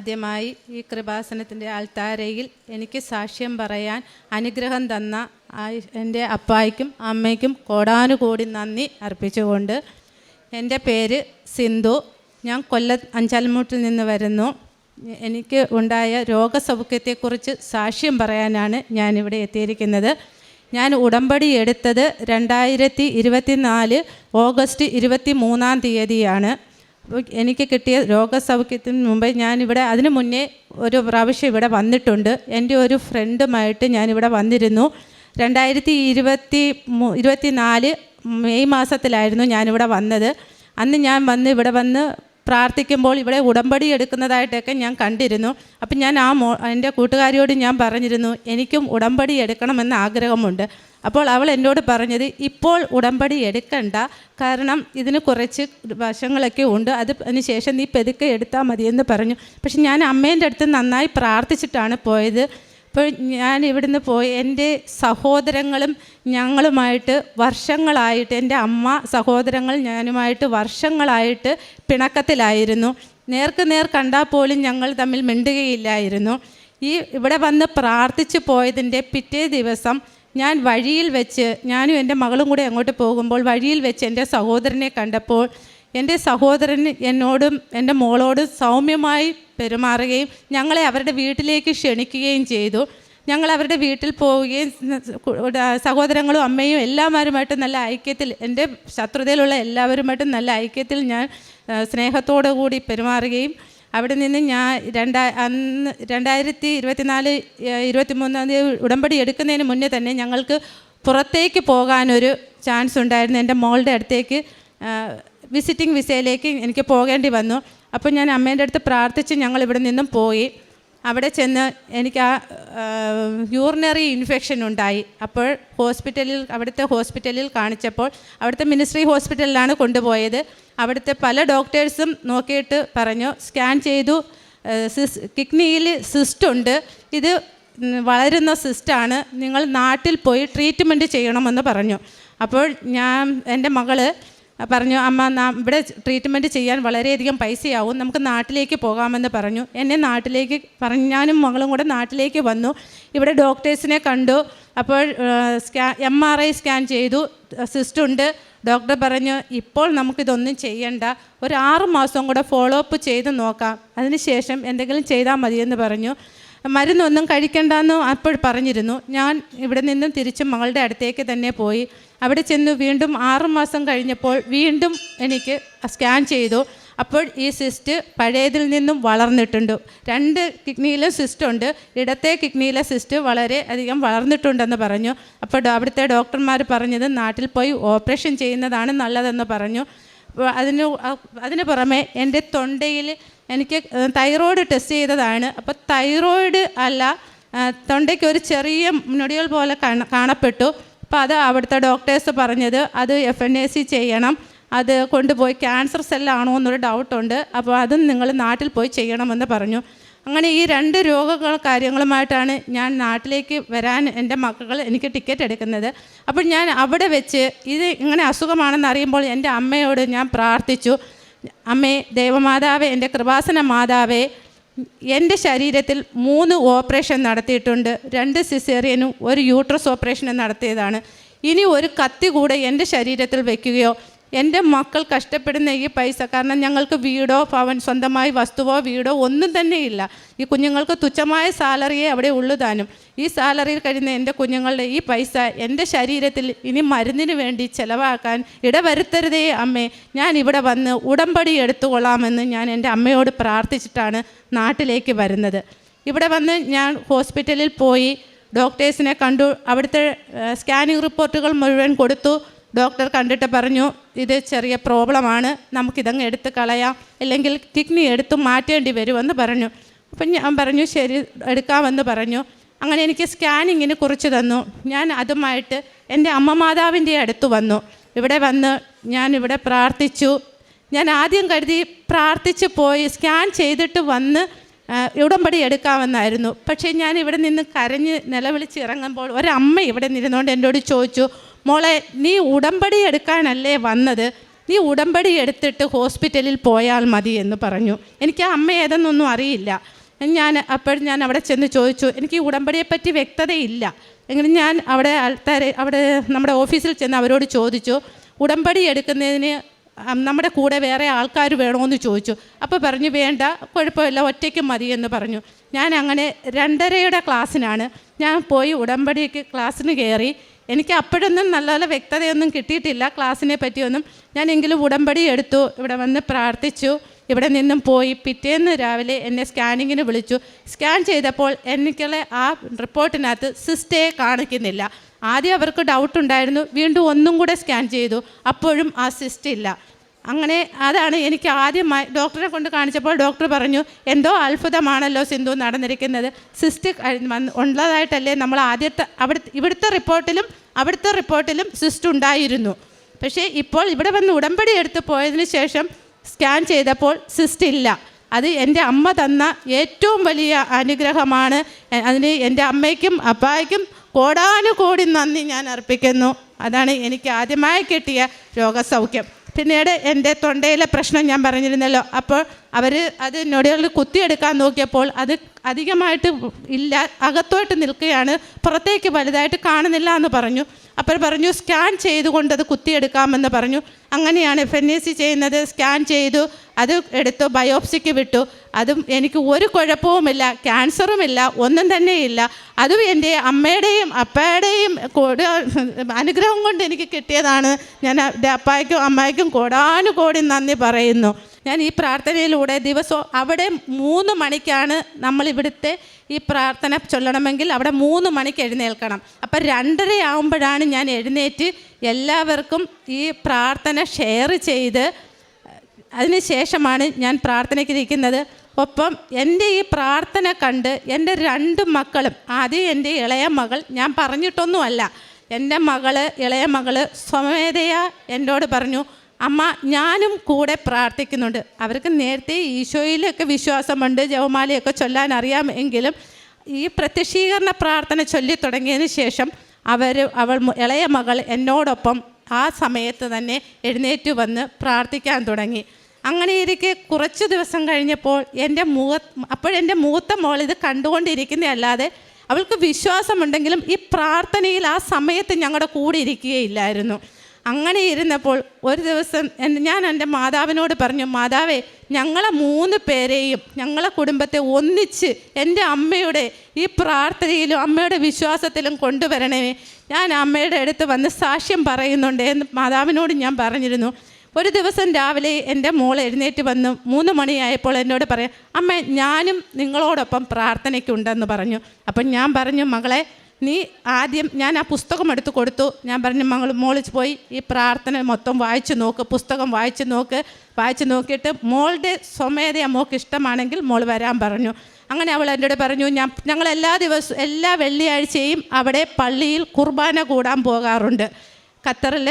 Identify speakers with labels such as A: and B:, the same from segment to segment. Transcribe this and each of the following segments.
A: ആദ്യമായി ഈ കൃപാസനത്തിന്റെ ആൾത്താരയിൽ എനിക്ക് സാക്ഷ്യം പറയാൻ അനുഗ്രഹം തന്ന എന്റെ അപ്പായ്ക്കും അമ്മയ്ക്കും കോടാനുകൂടി നന്ദി അർപ്പിച്ചുകൊണ്ട് എന്റെ പേര് സിന്ധു. ഞാൻ കൊല്ലം അഞ്ചാൽമൂട്ടിൽ നിന്ന് വരുന്നു. എനിക്ക് ഉണ്ടായ രോഗസൗഖ്യത്തെക്കുറിച്ച് സാക്ഷ്യം പറയാനാണ് ഞാനിവിടെ എത്തിയിരിക്കുന്നത്. ഞാൻ ഉടമ്പടി എടുത്തത് രണ്ടായിരത്തി ഇരുപത്തി നാല് ഓഗസ്റ്റ് ഇരുപത്തി മൂന്നാം തീയതിയാണ്. എനിക്ക് കിട്ടിയ രോഗസൗഖ്യത്തിന് മുമ്പേ ഞാനിവിടെ അതിന് മുന്നേ ഒരു പ്രാവശ്യം ഇവിടെ വന്നിട്ടുണ്ട്. എന്റെ ഒരു ഫ്രണ്ടുമായിട്ട് ഞാനിവിടെ വന്നിരുന്നു. രണ്ടായിരത്തി ഇരുപത്തി ഇരുപത്തി നാല് മെയ് മാസത്തിലായിരുന്നു ഞാനിവിടെ വന്നത്. അന്ന് ഞാൻ വന്ന് ഇവിടെ വന്ന് പ്രാർത്ഥിക്കുമ്പോൾ ഇവിടെ ഉടമ്പടി എടുക്കുന്നതായിട്ടൊക്കെ ഞാൻ കണ്ടിരുന്നു. അപ്പം ഞാൻ ആ മോ എന്റെ കൂട്ടുകാരിയോട് ഞാൻ പറഞ്ഞിരുന്നു എനിക്കും ഉടമ്പടി എടുക്കണമെന്ന് ആഗ്രഹമുണ്ട്. അപ്പോൾ അവൾ എന്നോട് പറഞ്ഞത് ഇപ്പോൾ ഉടമ്പടി എടുക്കണ്ട. കാരണം ഇതിന് കുറച്ച് വശങ്ങളൊക്കെ ഉണ്ട്. അത് അതിന് ശേഷം നീ പെതുക്കെ എടുത്താൽ മതിയെന്ന് പറഞ്ഞു. പക്ഷെ ഞാൻ അമ്മേന്റെ അടുത്ത് നന്നായി പ്രാർത്ഥിച്ചിട്ടാണ് പോയത്. അപ്പോൾ ഞാൻ ഇവിടുന്ന് പോയി. എന്റെ സഹോദരങ്ങളും ഞങ്ങളുമായിട്ട് വർഷങ്ങളായിട്ട് എന്റെ അമ്മ സഹോദരങ്ങൾ ഞാനുമായിട്ട് വർഷങ്ങളായിട്ട് പിണക്കത്തിലായിരുന്നു. നേർക്ക് നേർ കണ്ടാൽ പോലും ഞങ്ങൾ തമ്മിൽ മിണ്ടുകയില്ലായിരുന്നു. ഈ ഇവിടെ വന്ന് പ്രാർത്ഥിച്ചു പോയതിന്റെ പിറ്റേ ദിവസം ഞാൻ വഴിയിൽ വെച്ച് ഞാനും എന്റെ മകളും കൂടെ അങ്ങോട്ട് പോകുമ്പോൾ വഴിയിൽ വെച്ച് എന്റെ സഹോദരനെ കണ്ടപ്പോൾ എന്റെ സഹോദരൻ എന്നോടും എന്റെ മോളോടും സൗമ്യമായി പെരുമാറുകയും ഞങ്ങളെ അവരുടെ വീട്ടിലേക്ക് ക്ഷണിക്കുകയും ചെയ്തു. ഞങ്ങൾ അവരുടെ വീട്ടിൽ പോവുകയും സഹോദരങ്ങളും അമ്മയും എല്ലാവരുമായിട്ട് നല്ല ഐക്യത്തിൽ എന്റെ ശത്രുതയിലുള്ള എല്ലാവരുമായിട്ടും നല്ല ഐക്യത്തിൽ ഞാൻ സ്നേഹത്തോടു കൂടി പെരുമാറുകയും അവിടെ നിന്ന് ഞാൻ രണ്ടാ അന്ന് രണ്ടായിരത്തി ഇരുപത്തിനാല് ഇരുപത്തി മൂന്നാം തീയതി ഉടമ്പടി എടുക്കുന്നതിന് മുന്നേ തന്നെ ഞങ്ങൾക്ക് പുറത്തേക്ക് പോകാനൊരു ചാൻസ് ഉണ്ടായിരുന്നു. എന്റെ മോളുടെ അടുത്തേക്ക് വിസിറ്റിംഗ് വിസയിലേക്ക് എനിക്ക് പോകേണ്ടി വന്നു. അപ്പോൾ ഞാൻ അമ്മേന്റെ അടുത്ത് പ്രാർത്ഥിച്ച് ഞങ്ങൾ ഇവിടെ നിന്നും പോയി. അവിടെ ചെന്ന് എനിക്ക് ആ യൂറിനറി ഇൻഫെക്ഷൻ ഉണ്ടായി. അപ്പോൾ ഹോസ്പിറ്റലിൽ അവിടുത്തെ ഹോസ്പിറ്റലിൽ കാണിച്ചപ്പോൾ അവിടുത്തെ മിനിസ്ട്രി ഹോസ്പിറ്റലിലാണ് കൊണ്ടുപോയത്. അവിടുത്തെ പല ഡോക്ടേഴ്സും നോക്കിയിട്ട് പറഞ്ഞു സ്കാൻ ചെയ്തു. സിസ് കിഡ്നിയിൽ സിസ്റ്റ് ഉണ്ട്. ഇത് വളരുന്ന സിസ്റ്റാണ് നിങ്ങൾ നാട്ടിൽ പോയി ട്രീറ്റ്മെന്റ് ചെയ്യണമെന്ന് പറഞ്ഞു. അപ്പോൾ ഞാൻ എന്റെ മകൾ പറഞ്ഞു അമ്മ നാം ഇവിടെ ട്രീറ്റ്മെന്റ് ചെയ്യാൻ വളരെയധികം പൈസയാവും. നമുക്ക് നാട്ടിലേക്ക് പോകാമെന്ന് പറഞ്ഞു. എന്നെ നാട്ടിലേക്ക് പറഞ്ഞു ഞാനും മകളും കൂടെ നാട്ടിലേക്ക് വന്നു. ഇവിടെ ഡോക്ടേഴ്സിനെ കണ്ടു. അപ്പോൾ സ്കാ എം ആർ ഐ സ്കാൻ ചെയ്തു. സിസ്റ്റുണ്ട് ഡോക്ടർ പറഞ്ഞു ഇപ്പോൾ നമുക്കിതൊന്നും ചെയ്യണ്ട. ഒരു ആറ് മാസം കൂടെ ഫോളോ അപ്പ് ചെയ്ത് നോക്കാം. അതിനുശേഷം എന്തെങ്കിലും ചെയ്താൽ മതിയെന്ന് പറഞ്ഞു. മരുന്നൊന്നും കഴിക്കണ്ടെന്ന് അപ്പോൾ പറഞ്ഞിരുന്നു. ഞാൻ ഇവിടെ നിന്നും തിരിച്ച് മകളുടെ അടുത്തേക്ക് തന്നെ പോയി. അവിടെ ചെന്ന് വീണ്ടും ആറ് മാസം കഴിഞ്ഞപ്പോൾ വീണ്ടും എനിക്ക് സ്കാൻ ചെയ്തു. അപ്പോൾ ഈ സിസ്റ്റ് പഴയതിൽ നിന്നും വളർന്നിട്ടുണ്ട്. രണ്ട് കിഡ്നിയിലെ സിസ്റ്റ് ഉണ്ട്. ഇടത്തെ കിഡ്നിയിലെ സിസ്റ്റ് വളരെ അധികം വളർന്നിട്ടുണ്ടെന്ന് പറഞ്ഞു. അപ്പോൾ അവിടുത്തെ ഡോക്ടർമാർ പറഞ്ഞത് നാട്ടിൽ പോയി ഓപ്പറേഷൻ ചെയ്യുന്നതാണ് നല്ലതെന്ന് പറഞ്ഞു. അതിന് അതിന് പുറമെ എന്റെ തൊണ്ടയിൽ എനിക്ക് തൈറോയ്ഡ് ടെസ്റ്റ് ചെയ്തതാണ്. അപ്പോൾ തൈറോയ്ഡ് അല്ല തൊണ്ടയ്ക്ക് ഒരു ചെറിയ നൊടികൾ പോലെ കാണപ്പെട്ടു. അപ്പോൾ അത് അവിടുത്തെ ഡോക്ടേഴ്സ് പറഞ്ഞത് അത് എഫ് എൻ എ സി ചെയ്യണം. അത് കൊണ്ടുപോയി ക്യാൻസർ സെല്ലാണോ എന്നൊരു ഡൗട്ടുണ്ട് അപ്പോൾ അതും നിങ്ങൾ നാട്ടിൽ പോയി ചെയ്യണമെന്ന് പറഞ്ഞു. അങ്ങനെ ഈ രണ്ട് രോഗങ്ങൾ കാര്യങ്ങളുമായിട്ടാണ് ഞാൻ നാട്ടിലേക്ക് വരാൻ എന്റെ മക്കൾ എനിക്ക് ടിക്കറ്റ് എടുക്കുന്നത്. അപ്പോൾ ഞാൻ അവിടെ വെച്ച് ഇത് ഇങ്ങനെ അസുഖമാണെന്ന് അറിയുമ്പോൾ എന്റെ അമ്മയോട് ഞാൻ പ്രാർത്ഥിച്ചു. അമ്മേ ദേവമാതാവേ എന്റെ കൃപാസന മാതാവേ എന്റെ ശരീരത്തിൽ മൂന്ന് ഓപ്പറേഷൻ നടത്തിയിട്ടുണ്ട്. രണ്ട് സിസേറിയനും ഒരു യൂട്രസ് ഓപ്പറേഷനും നടത്തിയതാണ്. ഇനി ഒരു കത്തി കൂടെ എന്റെ ശരീരത്തിൽ വയ്ക്കുകയോ എന്റെ മക്കൾ കഷ്ടപ്പെടുന്ന ഈ പൈസ കാരണം ഞങ്ങൾക്ക് വീടോ ഭവൻ സ്വന്തമായി വസ്തുവോ വീടോ ഒന്നും തന്നെ ഇല്ല. ഈ കുഞ്ഞുങ്ങൾക്ക് തുച്ഛമായ സാലറിയെ അവിടെ ഉള്ളു താനും. ഈ സാലറിയിൽ കഴിയുന്ന എന്റെ കുഞ്ഞുങ്ങളുടെ ഈ പൈസ എന്റെ ശരീരത്തിൽ ഇനി മരുന്നിന് വേണ്ടി ചിലവാക്കാൻ ഇടവരുത്തരുതേ അമ്മേ. ഞാൻ ഇവിടെ വന്ന് ഉടമ്പടി എടുത്തുകൊള്ളാമെന്ന് ഞാൻ എന്റെ അമ്മയോട് പ്രാർത്ഥിച്ചിട്ടാണ് നാട്ടിലേക്ക് വരുന്നത്. ഇവിടെ വന്ന് ഞാൻ ഹോസ്പിറ്റലിൽ പോയി ഡോക്ടേഴ്സിനെ കണ്ടു. അവിടുത്തെ സ്കാനിങ് റിപ്പോർട്ടുകൾ മുഴുവൻ കൊടുത്തു. ഡോക്ടർ കണ്ടിട്ട് പറഞ്ഞു ഇത് ചെറിയ പ്രോബ്ലമാണ് നമുക്കിതങ്ങ് എടുത്ത് കളയാം. അല്ലെങ്കിൽ കിഡ്നി എടുത്ത് മാറ്റേണ്ടി വരുമെന്ന് പറഞ്ഞു. അപ്പം ഞാൻ പറഞ്ഞു ശരി എടുക്കാമെന്ന് പറഞ്ഞു. അങ്ങനെ എനിക്ക് സ്കാനിങ്ങിന് കുറിച്ച് തന്നു. ഞാൻ അതുമായിട്ട് എന്റെ അമ്മ മാതാവിന്റെ അടുത്ത് വന്നു. ഇവിടെ വന്ന് ഞാൻ ഇവിടെ പ്രാർത്ഥിച്ചു. ഞാൻ ആദ്യം കരുതി പ്രാർത്ഥിച്ച് പോയി സ്കാൻ ചെയ്തിട്ട് വന്ന് ഉടമ്പടി എടുക്കാമെന്നായിരുന്നു. പക്ഷേ ഞാൻ ഇവിടെ നിന്ന് കരഞ്ഞ് നിലവിളിച്ച് ഇറങ്ങുമ്പോൾ ഒരമ്മ ഇവിടെ നിന്നുകൊണ്ട് എന്നോട് ചോദിച്ചു മോളെ നീ ഉടമ്പടി എടുക്കാനല്ലേ വന്നത്? നീ ഉടമ്പടി എടുത്തിട്ട് ഹോസ്പിറ്റലിൽ പോയാൽ മതി എന്ന് പറഞ്ഞു. എനിക്ക് ആ അമ്മ ഏതെന്നൊന്നും അറിയില്ല. ഞാൻ അപ്പോഴും ഞാൻ അവിടെ ചെന്ന് ചോദിച്ചു എനിക്ക് ഈ ഉടമ്പടിയെപ്പറ്റി വ്യക്തതയില്ല. എങ്കിലും ഞാൻ അവിടെ ആൾക്കാരെ അവിടെ നമ്മുടെ ഓഫീസിൽ ചെന്ന് അവരോട് ചോദിച്ചു ഉടമ്പടി എടുക്കുന്നതിന് നമ്മുടെ കൂടെ വേറെ ആൾക്കാർ വേണമെന്ന് ചോദിച്ചു. അപ്പോൾ പറഞ്ഞു വേണ്ട കുഴപ്പമില്ല ഒറ്റയ്ക്ക് മതി എന്ന് പറഞ്ഞു. ഞാൻ അങ്ങനെ രണ്ടരയുടെ ക്ലാസ്സിനാണ്. ഞാൻ പോയി ഉടമ്പടിക്ക് ക്ലാസ്സിന് കയറി. എനിക്ക് അപ്പോഴൊന്നും നല്ല നല്ല വ്യക്തതയൊന്നും കിട്ടിയിട്ടില്ല. ക്ലാസ്സിനെ പറ്റിയൊന്നും. ഞാനെങ്കിലും ഉടമ്പടി എടുത്തു. ഇവിടെ വന്ന് പ്രാർത്ഥിച്ചു. ഇവിടെ നിന്നും പോയി. പിറ്റേന്ന് രാവിലെ എന്നെ സ്കാനിങ്ങിന് വിളിച്ചു. സ്കാൻ ചെയ്തപ്പോൾ എനിക്കുള്ള ആ റിപ്പോർട്ടിനകത്ത് സിസ്റ്റേ കാണിക്കുന്നില്ല. ആദ്യം അവർക്ക് ഡൗട്ട് ഉണ്ടായിരുന്നു. വീണ്ടും ഒന്നും കൂടെ സ്കാൻ ചെയ്തു. അപ്പോഴും ആ സിസ്റ്റ് ഇല്ല. അങ്ങനെ അതാണ് എനിക്ക് ആദ്യമായി ഡോക്ടറെ കൊണ്ട് കാണിച്ചപ്പോൾ ഡോക്ടർ പറഞ്ഞു എന്തോ അത്ഭുതമാണല്ലോ സിന്ധു നടന്നിരിക്കുന്നത്. സിസ്റ്റിക് ഉള്ളതായിട്ടല്ലേ നമ്മൾ ആദ്യത്തെ അവിടെ ഇവിടുത്തെ റിപ്പോർട്ടിലും അവിടുത്തെ റിപ്പോർട്ടിലും സിസ്റ്റ് ഉണ്ടായിരുന്നു. പക്ഷേ ഇപ്പോൾ ഇവിടെ വന്ന് ഉടമ്പടി എടുത്ത് പോയതിന് ശേഷം സ്കാൻ ചെയ്തപ്പോൾ സിസ്റ്റ് ഇല്ല. അത് എന്റെ അമ്മ തന്ന ഏറ്റവും വലിയ അനുഗ്രഹമാണ്. അതിന് എന്റെ അമ്മയ്ക്കും അപ്പായ്ക്കും കോടാനുകോടി നന്ദി ഞാൻ അർപ്പിക്കുന്നു. അതാണ് എനിക്ക് ആദ്യമായി കിട്ടിയ രോഗസൗഖ്യം. പിന്നീട് എന്റെ തൊണ്ടയിലെ പ്രശ്നം ഞാൻ പറഞ്ഞിരുന്നല്ലോ. അപ്പോൾ അവർ അത് നൊടികളിൽ കുത്തിയെടുക്കാൻ നോക്കിയപ്പോൾ അത് അധികമായിട്ട് ഇല്ല അകത്തോട്ട് നിൽക്കുകയാണ് പുറത്തേക്ക് വലുതായിട്ട് കാണുന്നില്ല എന്ന് പറഞ്ഞു. അപ്പോൾ പറഞ്ഞു സ്കാൻ ചെയ്തുകൊണ്ട് അത് കുത്തിയെടുക്കാമെന്ന് പറഞ്ഞു. അങ്ങനെയാണ് എഫ് എൻ എ സി ചെയ്യുന്നത്. സ്കാൻ ചെയ്തു അത് എടുത്തു ബയോപ്സിക്ക് വിട്ടു. അതും എനിക്ക് ഒരു കുഴപ്പവുമില്ല ക്യാൻസറുമില്ല ഒന്നും തന്നെ ഇല്ല അതും എന്റെ അമ്മയുടെയും അപ്പയുടെയും കൂടെ അനുഗ്രഹം കൊണ്ട് എനിക്ക് കിട്ടിയതാണ്. ഞാൻ അപ്പായ്ക്കും അമ്മായിക്കും കോടാനുകോടി നന്ദി പറയുന്നു. ഞാൻ ഈ പ്രാർത്ഥനയിലൂടെ ദിവസവും അവിടെ മൂന്ന് മണിക്കാണ് നമ്മൾ ഇവിടുത്തെ ഈ പ്രാർത്ഥന ചൊല്ലണമെങ്കിൽ അവിടെ മൂന്ന് മണിക്ക് എഴുന്നേൽക്കണം. അപ്പം രണ്ടര ആകുമ്പോഴാണ് ഞാൻ എഴുന്നേറ്റ് എല്ലാവർക്കും ഈ പ്രാർത്ഥന ഷെയർ ചെയ്ത് അതിനുശേഷമാണ് ഞാൻ പ്രാർത്ഥനയ്ക്ക് ഇരിക്കുന്നത് ഒപ്പം എന്റെ ഈ പ്രാർത്ഥന കണ്ട് എന്റെ രണ്ട് മക്കളും ആദ്യം എന്റെ ഇളയ മകൾ ഞാൻ പറഞ്ഞിട്ടൊന്നുമല്ല എന്റെ മകൾ ഇളയ മകൾ സ്വമേധയാ എന്നോട് പറഞ്ഞു അമ്മ ഞാനും കൂടെ പ്രാർത്ഥിക്കുന്നുണ്ട്. അവർക്ക് നേരത്തെ ഈശോയിലൊക്കെ വിശ്വാസമുണ്ട് ജവമാലയൊക്കെ ചൊല്ലാൻ അറിയാം എങ്കിലും ഈ പ്രത്യക്ഷീകരണ പ്രാർത്ഥന ചൊല്ലി തുടങ്ങിയതിന് ശേഷം അവർ അവൾ മു- ഇളയ മകൾ എന്നോടൊപ്പം ആ സമയത്ത് തന്നെ എഴുന്നേറ്റ് വന്ന് പ്രാർത്ഥിക്കാൻ തുടങ്ങി. അങ്ങനെ ഇരിക്കെ കുറച്ച് ദിവസം കഴിഞ്ഞപ്പോൾ എന്റെ മുഖ അപ്പോഴെന്റെ മൂത്ത മോൾ ഇത് കണ്ടുകൊണ്ടിരിക്കുന്നതല്ലാതെ അവൾക്ക് വിശ്വാസമുണ്ടെങ്കിലും ഈ പ്രാർത്ഥനയിൽ ആ സമയത്ത് ഞങ്ങളുടെ കൂടെ ഇരിക്കുകയില്ലായിരുന്നു. അങ്ങനെ ഇരുന്നപ്പോൾ ഒരു ദിവസം ഞാൻ എന്റെ മാതാവിനോട് പറഞ്ഞു മാതാവേ ഞങ്ങളെ മൂന്ന് പേരെയും ഞങ്ങളെ കുടുംബത്തെ ഒന്നിച്ച് എന്റെ അമ്മയുടെ ഈ പ്രാർത്ഥനയിലും അമ്മയുടെ വിശ്വാസത്തിലും കൊണ്ടുവരണമേ ഞാൻ അമ്മയുടെ അടുത്ത് വന്ന് സാക്ഷ്യം പറയുന്നുണ്ട് എന്ന് മാതാവിനോട് ഞാൻ പറഞ്ഞിരുന്നു. ഒരു ദിവസം രാവിലെ എന്റെ മോൾ എഴുന്നേറ്റ് വന്ന് മൂന്ന് മണിയായപ്പോൾ എന്നോട് പറയാം അമ്മ ഞാനും നിങ്ങളോടൊപ്പം പ്രാർത്ഥനയ്ക്കുണ്ടെന്ന് പറഞ്ഞു. അപ്പം ഞാൻ പറഞ്ഞു മകളെ നീ ആദ്യം ഞാൻ ആ പുസ്തകം എടുത്ത് കൊടുത്തു. ഞാൻ പറഞ്ഞു മകൾ മോളിൽ പോയി ഈ പ്രാർത്ഥന മൊത്തം വായിച്ചു നോക്ക് പുസ്തകം വായിച്ചു നോക്ക്. വായിച്ചു നോക്കിയിട്ട് മോളുടെ സ്വമേധയാ മോൾക്ക് ഇഷ്ടമാണെങ്കിൽ മോൾ വരാൻ പറഞ്ഞു. അങ്ങനെ അവൾ എന്നോട് പറഞ്ഞു ഞാൻ ഞങ്ങൾ എല്ലാ ദിവസവും എല്ലാ വെള്ളിയാഴ്ചയും അവിടെ പള്ളിയിൽ കുർബാന കൂടാൻ പോകാറുണ്ട്. ഖത്തറിൽ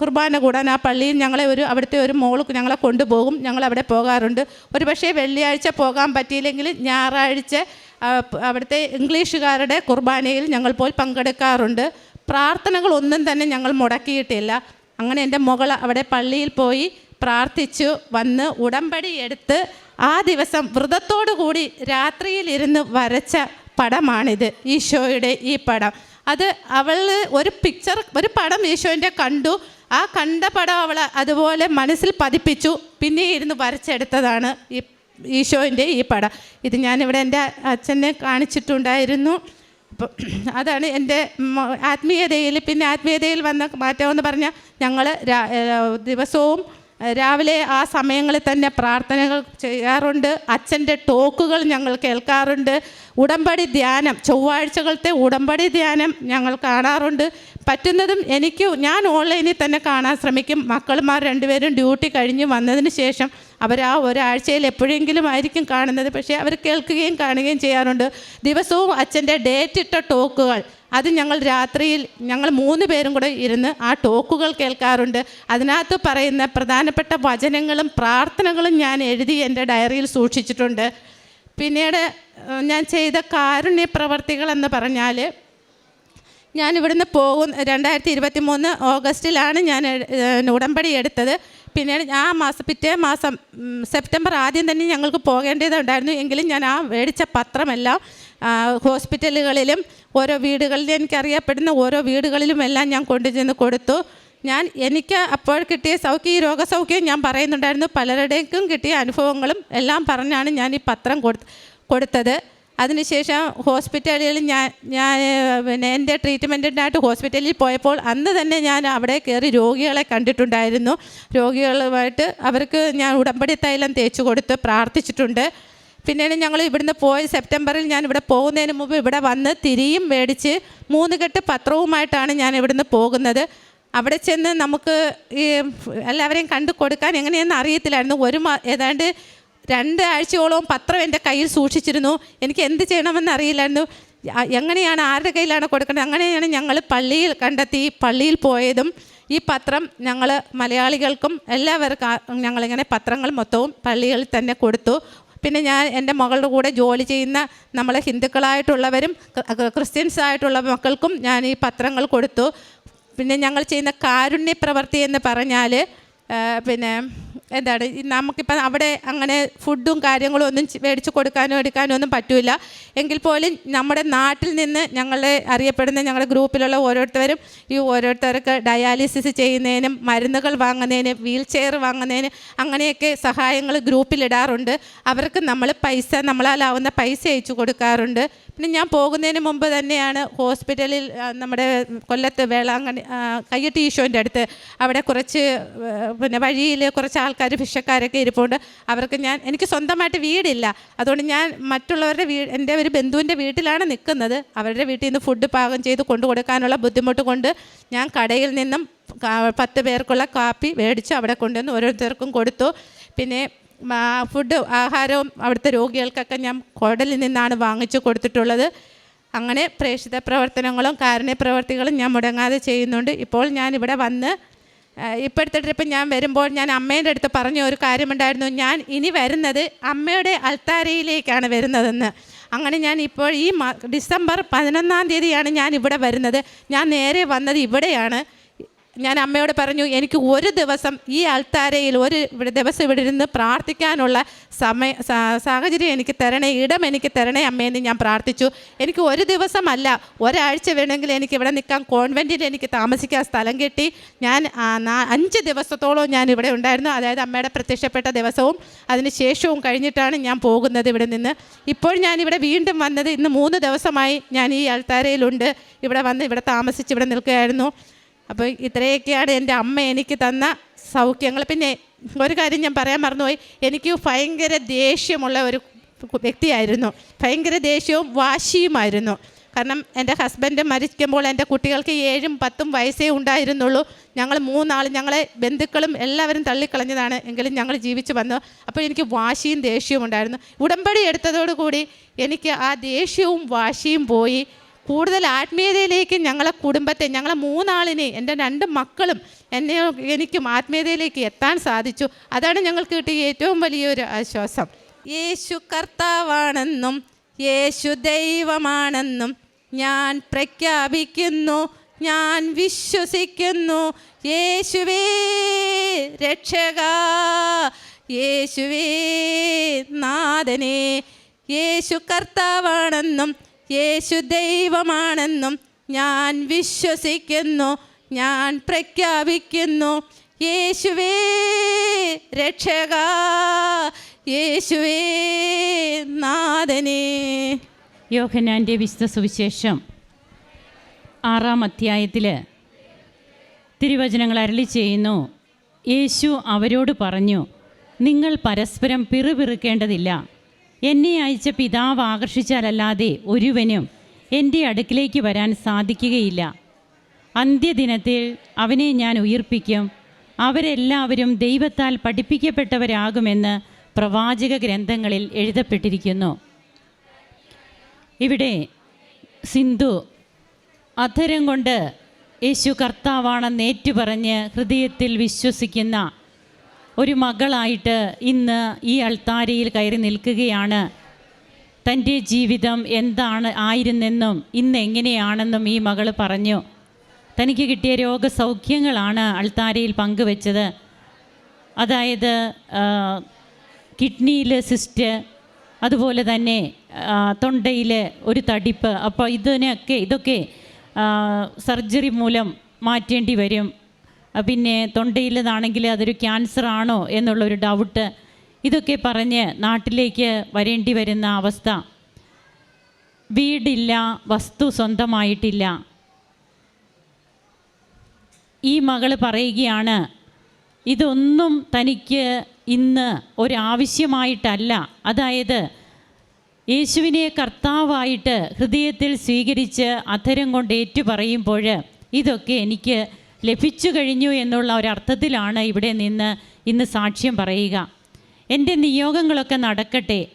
A: കുർബാന കൂടാൻ ആ പള്ളിയിൽ ഞങ്ങളെ ഒരു അവിടുത്തെ ഒരു മോൾ ഞങ്ങളെ കൊണ്ടുപോകും ഞങ്ങൾ അവിടെ പോകാറുണ്ട്. ഒരു പക്ഷേ വെള്ളിയാഴ്ച പോകാൻ പറ്റിയില്ലെങ്കിൽ ഞായറാഴ്ച അവിടുത്തെ ഇംഗ്ലീഷുകാരുടെ കുർബാനയിൽ ഞങ്ങൾ പോയി പങ്കെടുക്കാറുണ്ട്. പ്രാർത്ഥനകളൊന്നും തന്നെ ഞങ്ങൾ മുടക്കിയിട്ടില്ല. അങ്ങനെ എന്റെ മകൾ അവിടെ പള്ളിയിൽ പോയി പ്രാർത്ഥിച്ചു വന്ന് ഉടമ്പടി എടുത്ത് ആ ദിവസം വ്രതത്തോടു കൂടി രാത്രിയിലിരുന്ന് വരച്ച പടമാണിത് ഈശോയുടെ ഈ പടം. അത് അവൾ ഒരു പിക്ചർ ഒരു പടം ഈശോന്റെ കണ്ടു. ആ കണ്ട പടം അവൾ അതുപോലെ മനസ്സിൽ പതിപ്പിച്ചു പിന്നെ ഇരുന്ന് വരച്ചെടുത്തതാണ് ഈ ഈശോന്റെ ഈ പടം. ഇത് ഞാനിവിടെ എന്റെ അച്ഛനെ കാണിച്ചിട്ടുണ്ടായിരുന്നു. അപ്പം അതാണ് എന്റെ ആത്മീയതയിൽ പിന്നെ ആത്മീയതയിൽ വന്ന മാറ്റമെന്ന് പറഞ്ഞാൽ ഞങ്ങൾ ദിവസവും രാവിലെ ആ സമയങ്ങളിൽ തന്നെ പ്രാർത്ഥനകൾ ചെയ്യാറുണ്ട്. അച്ഛന്റെ ടോക്കുകൾ ഞങ്ങൾ കേൾക്കാറുണ്ട്. ഉടമ്പടി ധ്യാനം ചൊവ്വാഴ്ചകളത്തെ ഉടമ്പടി ധ്യാനം ഞങ്ങൾ കാണാറുണ്ട്. പറ്റുന്നതും എനിക്ക് ഞാൻ ഓൺലൈനിൽ തന്നെ കാണാൻ ശ്രമിക്കും. മക്കളുമാർ രണ്ടുപേരും ഡ്യൂട്ടി കഴിഞ്ഞ് വന്നതിന് ശേഷം അവർ ആ ഒരാഴ്ചയിൽ എപ്പോഴെങ്കിലും ആയിരിക്കും കാണുന്നത്. പക്ഷേ അവർ കേൾക്കുകയും കാണുകയും ചെയ്യാറുണ്ട്. ദിവസവും അച്ഛന്റെ ഡേറ്റ് ഇട്ട ടോക്കുകൾ. അത് ഞങ്ങൾ രാത്രിയിൽ ഞങ്ങൾ മൂന്ന് പേരും കൂടെ ഇരുന്ന് ആ ടോക്കുകൾ കേൾക്കാറുണ്ട്. അതിനകത്ത് പറയുന്ന പ്രധാനപ്പെട്ട വചനങ്ങളും പ്രാർത്ഥനകളും ഞാൻ എഴുതി എന്റെ ഡയറിയിൽ സൂക്ഷിച്ചിട്ടുണ്ട്. പിന്നീട് ഞാൻ ചെയ്ത കാരുണ്യ പ്രവർത്തികൾ എന്ന് പറഞ്ഞാൽ ഞാൻ ഇവിടുന്ന് പോകും രണ്ടായിരത്തി ഇരുപത്തി മൂന്ന് ഓഗസ്റ്റിലാണ് ഞാൻ ഉടമ്പടി എടുത്തത്. പിന്നീട് ആ മാസം പിറ്റേ മാസം സെപ്റ്റംബർ ആദ്യം തന്നെ ഞങ്ങൾക്ക് പോകേണ്ടതുണ്ടായിരുന്നു. എങ്കിലും ഞാൻ ആ മേടിച്ച പത്രമെല്ലാം ഹോസ്പിറ്റലുകളിലും ഓരോ വീടുകളിലും എനിക്കറിയപ്പെടുന്ന ഓരോ വീടുകളിലും എല്ലാം ഞാൻ കൊണ്ടുചെന്ന് കൊടുത്തു. ഞാൻ എനിക്ക് അപ്പോൾ കിട്ടിയ സൗഖ്യം ഈ രോഗസൗഖ്യം ഞാൻ പറയുന്നുണ്ടായിരുന്നു. പലരുടേക്കും കിട്ടിയ അനുഭവങ്ങളും എല്ലാം പറഞ്ഞാണ് ഞാൻ ഈ പത്രം കൊടു കൊടുത്തത്. അതിനുശേഷം ഹോസ്പിറ്റലിൽ ഞാൻ ഞാൻ പിന്നെ എന്റെ ട്രീറ്റ്മെന്റിനായിട്ട് ഹോസ്പിറ്റലിൽ പോയപ്പോൾ അന്ന് തന്നെ ഞാൻ അവിടെ കയറി രോഗികളെ കണ്ടിട്ടുണ്ടായിരുന്നു. രോഗികളുമായിട്ട് അവർക്ക് ഞാൻ ഉടമ്പടി തൈലം തേച്ച് കൊടുത്ത് പ്രാർത്ഥിച്ചിട്ടുണ്ട്. പിന്നീട് ഞങ്ങൾ ഇവിടുന്ന് പോയ സെപ്റ്റംബറിൽ ഞാൻ ഇവിടെ പോകുന്നതിന് മുമ്പ് ഇവിടെ വന്ന് തിരിയും മേടിച്ച് മൂന്ന് കെട്ട് പത്രവുമായിട്ടാണ് ഞാൻ ഇവിടുന്ന് പോകുന്നത്. അവിടെ ചെന്ന് നമുക്ക് ഈ എല്ലാവരെയും കണ്ടു കൊടുക്കാൻ എങ്ങനെയെന്ന് അറിയത്തില്ലായിരുന്നു. ഒരു ഏതാണ്ട് രണ്ട് പത്രം എന്റെ കയ്യിൽ സൂക്ഷിച്ചിരുന്നു. എനിക്ക് എന്ത് ചെയ്യണമെന്ന് അറിയില്ലായിരുന്നു. എങ്ങനെയാണ് ആരുടെ കയ്യിലാണ് കൊടുക്കേണ്ടത്? അങ്ങനെയാണ് ഞങ്ങൾ പള്ളിയിൽ കണ്ടെത്തി പള്ളിയിൽ പോയതും ഈ പത്രം ഞങ്ങൾ മലയാളികൾക്കും എല്ലാവർക്കും ഞങ്ങളിങ്ങനെ പത്രങ്ങൾ മൊത്തവും പള്ളികളിൽ തന്നെ കൊടുത്തു. പിന്നെ ഞാൻ എന്റെ മകളുടെ കൂടെ ജോലി ചെയ്യുന്ന നമ്മളെ ഹിന്ദുക്കളായിട്ടുള്ളവരും ക്രി- ക്രിസ്ത്യൻസ് ആയിട്ടുള്ള മക്കൾക്കും ഞാൻ ഈ പത്രങ്ങൾ കൊടുത്തു. പിന്നെ ഞങ്ങൾ ചെയ്യുന്ന കാരുണ്യ പ്രവൃത്തി എന്ന് പറഞ്ഞാൽ പിന്നെ എന്താണ് നമുക്കിപ്പം അവിടെ അങ്ങനെ ഫുഡും കാര്യങ്ങളും ഒന്നും മേടിച്ച് കൊടുക്കാനോ എടുക്കാനോ ഒന്നും പറ്റില്ല എങ്കിൽ പോലും നമ്മുടെ നാട്ടിൽ നിന്ന് ഞങ്ങളെ അറിയപ്പെടുന്ന ഞങ്ങളുടെ ഗ്രൂപ്പിലുള്ള ഓരോരുത്തരും ഈ ഓരോരുത്തർക്ക് ഡയാലിസിസ് ചെയ്യുന്നതിനും മരുന്നുകൾ വാങ്ങുന്നതിന് വീൽ ചെയർ വാങ്ങുന്നതിന് അങ്ങനെയൊക്കെ സഹായങ്ങൾ ഗ്രൂപ്പിലിടാറുണ്ട് അവർക്ക് നമ്മൾ പൈസ നമ്മളാലാവുന്ന പൈസ അയച്ചു കൊടുക്കാറുണ്ട്. പിന്നെ ഞാൻ പോകുന്നതിന് മുമ്പ് തന്നെയാണ് ഹോസ്പിറ്റലിൽ നമ്മുടെ കൊല്ലത്ത് വേളാങ്കണ്ണി ആ, കയ്യട്ടി ഈശോന്റെ അടുത്ത് അവിടെ കുറച്ച് പിന്നെ വഴിയിൽ കുറച്ച് ആൾക്കാർ ഭിക്ഷക്കാരൊക്കെ ഇരിപ്പുണ്ട്. അവർക്ക് ഞാൻ എനിക്ക് സ്വന്തമായിട്ട് വീടില്ല. അതുകൊണ്ട് ഞാൻ മറ്റുള്ളവരുടെ വീ എന്റെ ഒരു ബന്ധുവിന്റെ വീട്ടിലാണ് നിൽക്കുന്നത്. അവരുടെ വീട്ടിൽ നിന്ന് ഫുഡ് പാകം ചെയ്ത് കൊണ്ടു കൊടുക്കാനുള്ള ബുദ്ധിമുട്ട് കൊണ്ട് ഞാൻ കടയിൽ നിന്നും പത്ത് പേർക്കുള്ള കാപ്പി മേടിച്ച് അവിടെ കൊണ്ടുവന്ന് ഓരോരുത്തർക്കും കൊടുത്തു. പിന്നെ ഫുഡ് ആഹാരവും അവിടുത്തെ രോഗികൾക്കൊക്കെ ഞാൻ കുടലിൽ നിന്നാണ് വാങ്ങിച്ചു കൊടുത്തിട്ടുള്ളത്. അങ്ങനെ പ്രേക്ഷിത പ്രവർത്തനങ്ങളും കാരുണ്യ പ്രവർത്തികളും ഞാൻ മുടങ്ങാതെ ചെയ്യുന്നുണ്ട്. ഇപ്പോൾ ഞാൻ ഇവിടെ വന്ന് ഇപ്പോഴത്തെ ട്രിപ്പ് ഞാൻ വരുമ്പോൾ ഞാൻ അമ്മേന്റെ അടുത്ത് പറഞ്ഞ ഒരു കാര്യമുണ്ടായിരുന്നു. ഞാൻ ഇനി വരുന്നത് അമ്മയുടെ അൽത്താരയിലേക്കാണ് വരുന്നതെന്ന്. അങ്ങനെ ഞാൻ ഇപ്പോൾ ഈ ഡിസംബർ പതിനൊന്നാം തീയതിയാണ് ഞാൻ ഇവിടെ വരുന്നത്. ഞാൻ നേരെ വന്നത് ഇവിടെയാണ്. ഞാൻ അമ്മയോട് പറഞ്ഞു എനിക്ക് ഒരു ദിവസം ഈ അൾത്താരയിൽ ഒരു ദിവസം ഇവിടെ ഇരുന്ന് പ്രാർത്ഥിക്കാനുള്ള സമയ സാഹചര്യം എനിക്ക് തരണേ ഇടം എനിക്ക് തരണേ അമ്മയെന്ന് ഞാൻ പ്രാർത്ഥിച്ചു. എനിക്ക് ഒരു ദിവസമല്ല ഒരാഴ്ച വേണമെങ്കിൽ എനിക്ക് ഇവിടെ നിൽക്കാൻ കോൺവെന്റിൽ എനിക്ക് താമസിക്കാൻ സ്ഥലം കിട്ടി. ഞാൻ അഞ്ച് ദിവസത്തോളം ഞാൻ ഇവിടെ ഉണ്ടായിരുന്നു. അതായത് അമ്മയുടെ പ്രത്യക്ഷപ്പെട്ട ദിവസവും അതിന് ശേഷവും കഴിഞ്ഞിട്ടാണ് ഞാൻ പോകുന്നത് ഇവിടെ നിന്ന്. ഇപ്പോൾ ഞാൻ ഇവിടെ വീണ്ടും വന്നത് ഇന്ന് മൂന്ന് ദിവസമായി ഞാൻ ഈ അൾത്താരയിലുണ്ട്. ഇവിടെ വന്ന് ഇവിടെ താമസിച്ച് ഇവിടെ നിൽക്കുകയായിരുന്നു. അപ്പോൾ ഇത്രയൊക്കെയാണ് എന്റെ അമ്മ എനിക്ക് തന്ന സൗഖ്യങ്ങൾ. പിന്നെ ഒരു കാര്യം ഞാൻ പറയാൻ മറന്നുപോയി. എനിക്ക് ഭയങ്കര ദേഷ്യമുള്ള ഒരു വ്യക്തിയായിരുന്നു. ഭയങ്കര ദേഷ്യവും വാശിയുമായിരുന്നു. കാരണം എന്റെ ഹസ്ബൻഡ് മരിക്കുമ്പോൾ എന്റെ കുട്ടികൾക്ക് ഏഴും പത്തും വയസ്സേ ഉണ്ടായിരുന്നുള്ളൂ. ഞങ്ങൾ മൂന്നാൾ ഞങ്ങളെ ബന്ധുക്കളും എല്ലാവരും തള്ളിക്കളഞ്ഞതാണ് എങ്കിലും ഞങ്ങൾ ജീവിച്ചു വന്നു അപ്പോൾ എനിക്ക് വാശിയും ദേഷ്യവും ഉണ്ടായിരുന്നു. ഉടമ്പടി എടുത്തതോടുകൂടി എനിക്ക് ആ ദേഷ്യവും വാശിയും പോയി. കൂടുതൽ ആത്മീയതയിലേക്ക് ഞങ്ങളെ കുടുംബത്തെ ഞങ്ങളെ മൂന്നാളിനെ എന്റെ രണ്ട് മക്കളും എന്നെ എനിക്കും ആത്മീയതയിലേക്ക് എത്താൻ സാധിച്ചു. അതാണ് ഞങ്ങൾക്ക് കിട്ടിയ ഏറ്റവും വലിയൊരു ആശ്വാസം. യേശു കർത്താവാണെന്നും യേശു ദൈവമാണെന്നും ഞാൻ പ്രഖ്യാപിക്കുന്നു ഞാൻ വിശ്വസിക്കുന്നു. യേശുവേ രക്ഷക യേശുവേ നാഥനെ യേശു കർത്താവാണെന്നും യേശു ദൈവമാണെന്നും ഞാൻ വിശ്വസിക്കുന്നു ഞാൻ പ്രഖ്യാപിക്കുന്നു. യേശുവേ രക്ഷക യേശുവേ നാഥനേ.
B: യോഹനാന്റെ വിശുദ്ധ സുവിശേഷം ആറാം അധ്യായത്തിൽ തിരുവചനങ്ങൾ അരളി ചെയ്യുന്നു. യേശു അവരോട് പറഞ്ഞു നിങ്ങൾ പരസ്പരം പിറുപിറുക്കേണ്ടതില്ല. എന്നെ അയച്ച പിതാവ് ആകർഷിച്ചാലല്ലാതെ ഒരുവനും എന്റെ അടുക്കിലേക്ക് വരാൻ സാധിക്കുകയില്ല. അന്ത്യദിനത്തിൽ അവനെ ഞാൻ ഉയർപ്പിക്കും. അവരെല്ലാവരും ദൈവത്താൽ പഠിപ്പിക്കപ്പെട്ടവരാകുമെന്ന് പ്രവാചക ഗ്രന്ഥങ്ങളിൽ എഴുതപ്പെട്ടിരിക്കുന്നു. ഇവിടെ സിന്ധു അധരം കൊണ്ട് യേശു കർത്താവാണെന്ന് ഏറ്റുപറഞ്ഞ് ഹൃദയത്തിൽ വിശ്വസിക്കുന്ന ഒരു മകളായിട്ട് ഇന്ന് ഈ അൾത്താരയിൽ കയറി നിൽക്കുകയാണ്. തന്റെ ജീവിതം എന്താണ് ആയിരുന്നെന്നും ഇന്ന് എങ്ങനെയാണെന്നും ഈ മകൾ പറഞ്ഞു. തനിക്ക് കിട്ടിയ രോഗസൗഖ്യങ്ങളാണ് അൾത്താരയിൽ പങ്കുവെച്ചത്. അതായത് കിഡ്നിയിൽ സിസ്റ്റ് അതുപോലെ തന്നെ തൊണ്ടയിൽ ഒരു തടിപ്പ്. അപ്പോൾ ഇതിനൊക്കെ ഇതൊക്കെ സർജറി മൂലം മാറ്റേണ്ടി വരും. പിന്നെ തൊണ്ടയിലതാണെങ്കിൽ അതൊരു ക്യാൻസർ ആണോ എന്നുള്ളൊരു ഡൗട്ട് ഇതൊക്കെ പറഞ്ഞ് നാട്ടിലേക്ക് വരേണ്ടി വരുന്ന അവസ്ഥ. വീടില്ല വസ്തു സ്വന്തമായിട്ടില്ല. ഈ മകൾ പറയുകയാണ് ഇതൊന്നും തനിക്ക് ഇന്ന് ഒരാവശ്യമായിട്ടല്ല. അതായത് യേശുവിനെ കർത്താവായിട്ട് ഹൃദയത്തിൽ സ്വീകരിച്ച് അധരം കൊണ്ട് ഏറ്റു പറയുമ്പോൾ ഇതൊക്കെ എനിക്ക് ലഭിച്ചു കഴിഞ്ഞു എന്നുള്ള ഒരർത്ഥത്തിലാണ് ഇവിടെ നിന്ന് ഇന്ന് സാക്ഷ്യം പറയുക. എന്റെ നിയോഗങ്ങളൊക്കെ നടക്കട്ടെ.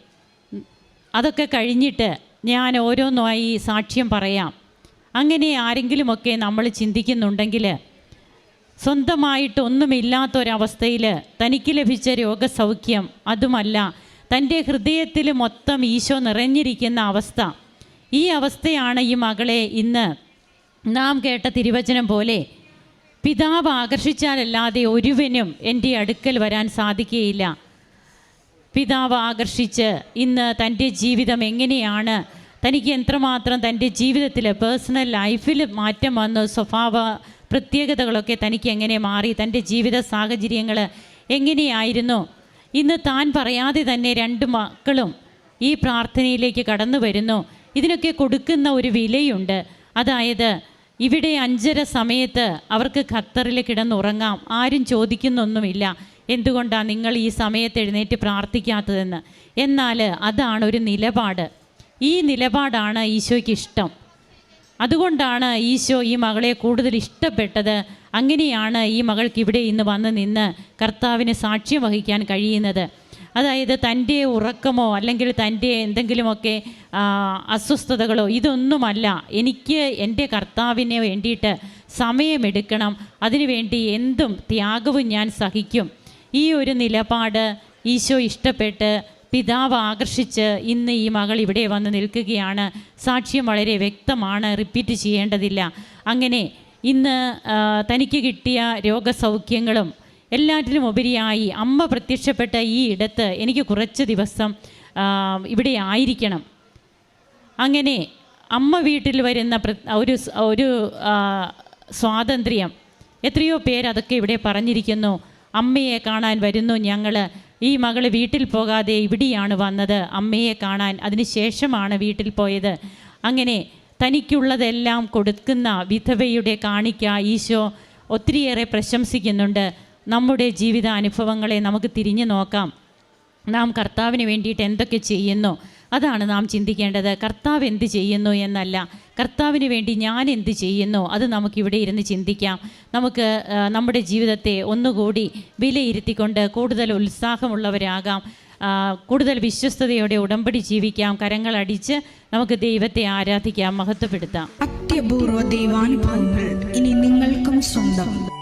B: അതൊക്കെ കഴിഞ്ഞിട്ട് ഞാൻ ഓരോന്നായി സാക്ഷ്യം പറയാം. അങ്ങനെ ആരെങ്കിലുമൊക്കെ നമ്മൾ ചിന്തിക്കുന്നുണ്ടെങ്കിൽ സ്വന്തമായിട്ടൊന്നുമില്ലാത്തൊരവസ്ഥയിൽ തനിക്ക് ലഭിച്ച രോഗസൗഖ്യം അതുമല്ല തന്റെ ഹൃദയത്തിൽ മൊത്തം ഈശോ നിറഞ്ഞിരിക്കുന്ന അവസ്ഥ. ഈ അവസ്ഥയാണ് ഈ മകളെ ഇന്ന് നാം കേട്ട തിരുവചനം പോലെ പിതാവ് ആകർഷിച്ചാലല്ലാതെ ഒരുവനും എന്റെ അടുക്കൽ വരാൻ സാധിക്കുകയില്ല. പിതാവ് ആകർഷിച്ച് ഇന്ന് തന്റെ ജീവിതം എങ്ങനെയാണ്? തനിക്ക് എത്രമാത്രം തന്റെ ജീവിതത്തിൽ പേഴ്സണൽ ലൈഫിൽ മാറ്റം വന്ന്? സ്വഭാവ പ്രത്യേകതകളൊക്കെ തനിക്ക് എങ്ങനെ മാറി? തന്റെ ജീവിത സാഹചര്യങ്ങൾ എങ്ങനെയായിരുന്നു? ഇന്ന് താൻ പറയാതെ തന്നെ രണ്ട് മക്കളും ഈ പ്രാർത്ഥനയിലേക്ക് കടന്നു വരുന്നു. ഇതിനൊക്കെ കൊടുക്കുന്ന ഒരു വിലയുണ്ട്. അതായത് ഇവിടെ അഞ്ചര സമയത്ത് അവർക്ക് ഖത്തറിൽ കിടന്നുറങ്ങാം. ആരും ചോദിക്കുന്നൊന്നുമില്ല. എന്തുകൊണ്ടാണ് നിങ്ങൾ ഈ സമയത്ത് എഴുന്നേറ്റ് പ്രാർത്ഥിക്കാത്തതെന്ന്? എന്നാൽ അതാണ് ഒരു നിലപാട്. ഈ നിലപാടാണ് ഈശോയ്ക്ക് ഇഷ്ടം. അതുകൊണ്ടാണ് ഈശോ ഈ മകളെ കൂടുതൽ ഇഷ്ടപ്പെട്ടത്. അങ്ങനെയാണ് ഈ മകൾക്ക് ഇവിടെ ഇന്ന് വന്ന് നിന്ന് കർത്താവിന് സാക്ഷ്യം വഹിക്കാൻ കഴിയുന്നത്. അതായത് തന്റെ ഉറക്കമോ അല്ലെങ്കിൽ തന്റെ എന്തെങ്കിലുമൊക്കെ അസ്വസ്ഥതകളോ ഇതൊന്നുമല്ല. എനിക്ക് എന്റെ കർത്താവിനെ വേണ്ടിയിട്ട് സമയമെടുക്കണം. അതിനുവേണ്ടി എന്തും ത്യാഗവും ഞാൻ സഹിക്കും. ഈ ഒരു നിലപാട് ഈശോ ഇഷ്ടപ്പെട്ട് പിതാവ് ആകർഷിച്ച് ഇന്ന് ഈ മകൾ ഇവിടെ വന്ന് നിൽക്കുകയാണ്. സാക്ഷ്യം വളരെ വ്യക്തമാണ് റിപ്പീറ്റ് ചെയ്യേണ്ടതില്ല. അങ്ങനെ ഇന്ന് തനിക്ക് കിട്ടിയ രോഗസൗഖ്യങ്ങളും എല്ലാറ്റിനും ഉപരിയായി അമ്മ പ്രത്യക്ഷപ്പെട്ട ഈ ഇടത്ത് എനിക്ക് കുറച്ച് ദിവസം ഇവിടെ ആയിരിക്കണം. അങ്ങനെ അമ്മ വീട്ടിൽ വരുന്ന ഒരു ഒരു സ്വാതന്ത്ര്യം. എത്രയോ പേര് അതൊക്കെ ഇവിടെ പറഞ്ഞിരിക്കുന്നു. അമ്മയെ കാണാൻ വരുന്നു ഞങ്ങൾ ഈ മകൾ വീട്ടിൽ പോകാതെ ഇവിടെയാണ് വന്നത്. അമ്മയെ കാണാൻ അതിനുശേഷമാണ് വീട്ടിൽ പോയത്. അങ്ങനെ തനിക്കുള്ളതെല്ലാം കൊടുക്കുന്ന വിധവയുടെ കാണിക്ക ഈശോ ഒത്തിരിയേറെ പ്രശംസിക്കുന്നുണ്ട്. നമ്മുടെ ജീവിത അനുഭവങ്ങളെ നമുക്ക് തിരിഞ്ഞു നോക്കാം. നാം കർത്താവിന് വേണ്ടിയിട്ട് എന്തൊക്കെ ചെയ്യുന്നു? അതാണ് നാം ചിന്തിക്കേണ്ടത്. കർത്താവ് എന്ത് ചെയ്യുന്നു എന്നല്ല. കർത്താവിന് വേണ്ടി ഞാൻ എന്ത് ചെയ്യുന്നു? അത് നമുക്കിവിടെ ഇരുന്ന് ചിന്തിക്കാം. നമുക്ക് നമ്മുടെ ജീവിതത്തെ ഒന്നുകൂടി വിലയിരുത്തിക്കൊണ്ട് കൂടുതൽ ഉത്സാഹമുള്ളവരാകാം. കൂടുതൽ വിശ്വസ്തയോടെ ഉടമ്പടി ജീവിക്കാം. കരങ്ങളടിച്ച് നമുക്ക് ദൈവത്തെ ആരാധിക്കാം മഹത്വപ്പെടുത്താം.
C: അത്യപൂർവ ദൈവാനുഭവങ്ങൾ ഇനി നിങ്ങൾക്കും സ്വന്തം.